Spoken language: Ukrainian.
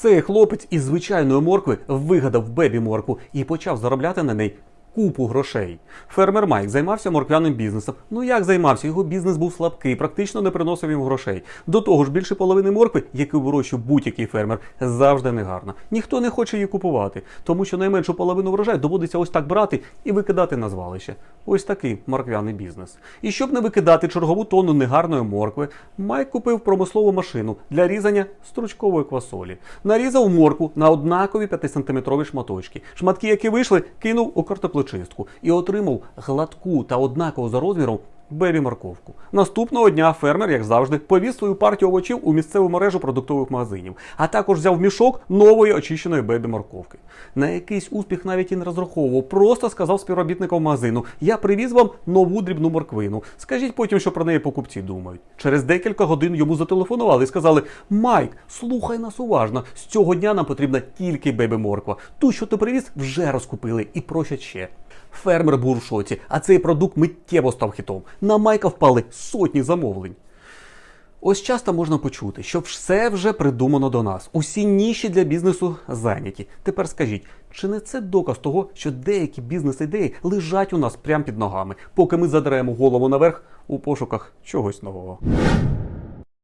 Цей хлопець із звичайної моркви вигадав бебі моркву і почав заробляти на неї. Купу грошей. Фермер Майк займався морквяним бізнесом. Ну як займався? Його бізнес був слабкий, практично не приносив їм грошей. До того ж, більше половини моркви, яку вирощує будь-який фермер, завжди негарна. Ніхто не хоче її купувати, тому що найменшу половину врожаю доводиться ось так брати і викидати на звалище. Ось такий морквяний бізнес. І щоб не викидати чергову тонну негарної моркви, Майк купив промислову машину для різання стручкової квасолі. Нарізав моркву на однакові 5-сантиметрові шматочки. Шматки, які вийшли, кинув у картоплечистку і отримав гладку та однакову за розміром бебі морковку. Наступного дня фермер, як завжди, повіз свою партію овочів у місцеву мережу продуктових магазинів, а також взяв мішок нової очищеної бебі морковки. На якийсь успіх навіть і не розраховував, просто сказав співробітникам магазину: я привіз вам нову дрібну морквину. Скажіть потім, що про неї покупці думають. Через декілька годин йому зателефонували і сказали: Майк, слухай нас уважно. З цього дня нам потрібна тільки бебі морква. Ту, що ти привіз, вже розкупили і просять ще. Фермер був в шоці, а цей продукт миттєво став хітом. На майка впали сотні замовлень. Ось часто можна почути, що все вже придумано до нас. Усі ніші для бізнесу зайняті. Тепер скажіть, чи не це доказ того, що деякі бізнес-ідеї лежать у нас прямо під ногами, поки ми задраємо голову наверх у пошуках чогось нового?